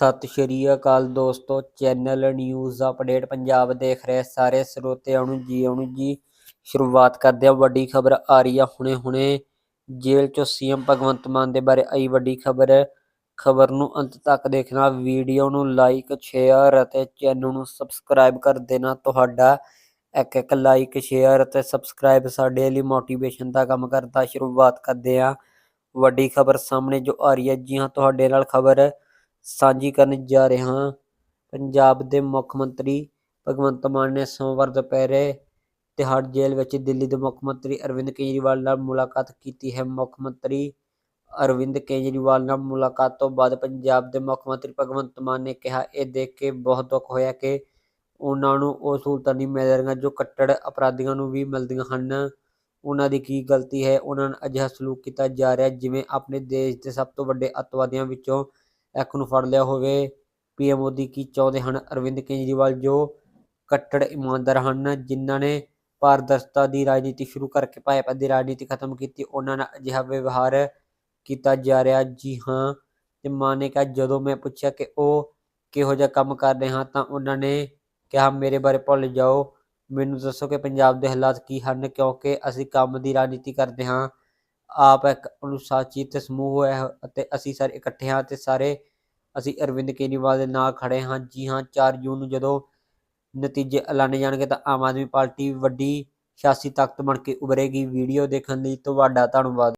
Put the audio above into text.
ਸਤਿ ਸ਼੍ਰੀ ਅਕਾਲ ਦੋਸਤੋ, channel news update Punjab ਦੇਖ ਰਹੇ ਸਾਰੇ ਸਰੋਤਿਆਂ ਨੂੰ ਜੀ ਆਉਣ ਜੀ। ਸ਼ੁਰੂਆਤ ਕਰਦੇ ਹਾਂ, ਵੱਡੀ ਖਬਰ ਆ ਰਹੀ ਆ ਹੁਣੇ ਹੁਣੇ। ਜੇਲ੍ਹ ਚੋਂ ਸੀਐਮ ਭਗਵੰਤ ਮਾਨ ਦੇ ਬਾਰੇ ਆਈ ਵੱਡੀ ਖਬਰ। ਖਬਰ ਨੂੰ ਅੰਤ ਤੱਕ ਦੇਖਣਾ, ਵੀਡੀਓ ਨੂੰ ਲਾਈਕ ਸ਼ੇਅਰ ਅਤੇ ਚੈਨਲ ਨੂੰ ਸਬਸਕ੍ਰਾਈਬ ਕਰ ਦੇਣਾ ਤੁਹਾਡਾ। ਇੱਕ ਇੱਕ ਲਾਈਕ ਸ਼ੇਅਰ ਅਤੇ ਸਬਸਕ੍ਰਾਈਬ ਸਾਡੇ ਲਈ ਮੋਟੀਵੇਸ਼ਨ ਦਾ ਕੰਮ ਕਰਦਾ। ਸ਼ੁਰੂਆਤ ਕਰਦੇ ਹਾਂ। ਵੱਡੀ ਖਬਰ ਸਾਹਮਣੇ ਜੋ ਆ ਰਹੀ ਹੈ, ਜੀ ਹਾਂ, ਤੁਹਾਡੇ ਨਾਲ ਖਬਰ। ਸਾਂਝੀ ਕਰਨ ਜਾ ਰਿਹਾ ਹਾਂ। ਪੰਜਾਬ ਦੇ ਮੁੱਖ ਮੰਤਰੀ ਭਗਵੰਤ ਮਾਨ ਨੇ ਸੋਮਵਾਰ ਦੁਪਹਿਰੇ ਤਿਹਾੜ ਜੇਲ੍ਹ ਵਿੱਚ ਦਿੱਲੀ ਦੇ ਮੁੱਖ ਮੰਤਰੀ ਅਰਵਿੰਦ ਕੇਜਰੀਵਾਲ ਨਾਲ ਮੁਲਾਕਾਤ ਕੀਤੀ ਹੈ। ਮੁੱਖ ਮੰਤਰੀ ਅਰਵਿੰਦ ਕੇਜਰੀਵਾਲ ਨਾਲ ਮੁਲਾਕਾਤ ਤੋਂ ਬਾਅਦ ਪੰਜਾਬ ਦੇ ਮੁੱਖ ਮੰਤਰੀ ਭਗਵੰਤ ਮਾਨ ਨੇ ਕਿਹਾ, ਇਹ ਦੇਖ ਕੇ ਬਹੁਤ ਦੁੱਖ ਹੋਇਆ ਕਿ ਉਹਨਾਂ ਨੂੰ ਉਹ ਸਹੂਲਤਾਂ ਨਹੀਂ ਮਿਲ ਰਹੀਆਂ ਜੋ ਕੱਟੜ ਅਪਰਾਧੀਆਂ ਨੂੰ ਵੀ ਮਿਲਦੀਆਂ ਹਨ। ਉਹਨਾਂ ਦੀ ਕੀ ਗਲਤੀ ਹੈ? ਉਹਨਾਂ ਨਾਲ ਅਜਿਹਾ ਸਲੂਕ ਕੀਤਾ ਜਾ ਰਿਹਾ ਜਿਵੇਂ ਆਪਣੇ ਦੇਸ਼ ਦੇ ਸਭ ਤੋਂ ਵੱਡੇ ਅੱਤਵਾਦੀਆਂ ਵਿੱਚੋਂ ਇੱਕ ਨੂੰ ਫੜ ਲਿਆ ਹੋਵੇ। ਪੀਐਮ ਮੋਦੀ ਕੀ ਚਾਹੁੰਦੇ ਹਨ? ਅਰਵਿੰਦ ਕੇਜਰੀਵਾਲ ਜੋ ਕੱਟੜ ਇਮਾਨਦਾਰ ਹਨ, ਜਿਨ੍ਹਾਂ ਨੇ ਪਾਰਦਰਸ਼ਤਾ ਦੀ ਰਾਜਨੀਤੀ ਸ਼ੁਰੂ ਕਰਕੇ ਭਾਜਪਾ ਦੀ ਰਾਜਨੀਤੀ ਖਤਮ ਕੀਤੀ, ਉਹਨਾਂ ਨਾਲ ਅਜਿਹਾ ਵਿਵਹਾਰ ਕੀਤਾ ਜਾ ਰਿਹਾ। ਜੀ ਹਾਂ, ਤੇ ਮਾਂ ਨੇ ਕਿਹਾ, ਜਦੋਂ ਮੈਂ ਪੁੱਛਿਆ ਕਿ ਉਹ ਕਿਹੋ ਜਿਹਾ ਕੰਮ ਕਰ ਰਹੇ ਹਾਂ ਤਾਂ ਉਹਨਾਂ ਨੇ ਕਿਹਾ, ਮੇਰੇ ਬਾਰੇ ਭੁੱਲ ਜਾਓ। ਮੈਨੂੰ ਦੱਸੋ ਕਿ ਪੰਜਾਬ ਦੇ ਹਾਲਾਤ ਕੀ ਹਨ, ਕਿਉਂਕਿ ਅਸੀਂ ਕੰਮ ਦੀ ਰਾਜਨੀਤੀ ਕਰਦੇ ਹਾਂ। ਆਪ ਇੱਕ ਅਨੁਸ਼ਾਸਿਤ ਸਮੂਹ ਹੈ ਅਤੇ ਅਸੀਂ ਸਾਰੇ ਇਕੱਠੇ ਹਾਂ ਤੇ ਸਾਰੇ ਅਸੀਂ ਅਰਵਿੰਦ ਕੇਜਰੀਵਾਲ ਦੇ ਨਾਲ ਖੜੇ ਹਾਂ। ਜੀ ਹਾਂ 4 ਜੂਨ ਨੂੰ ਜਦੋਂ ਨਤੀਜੇ ਐਲਾਨੇ ਜਾਣਗੇ ਤਾਂ ਆਮ ਆਦਮੀ ਪਾਰਟੀ ਵੱਡੀ ਸਿਆਸੀ ਤਾਕਤ ਬਣ ਕੇ ਉਭਰੇਗੀ। ਵੀਡੀਓ ਦੇਖਣ ਲਈ ਤੁਹਾਡਾ ਧੰਨਵਾਦ।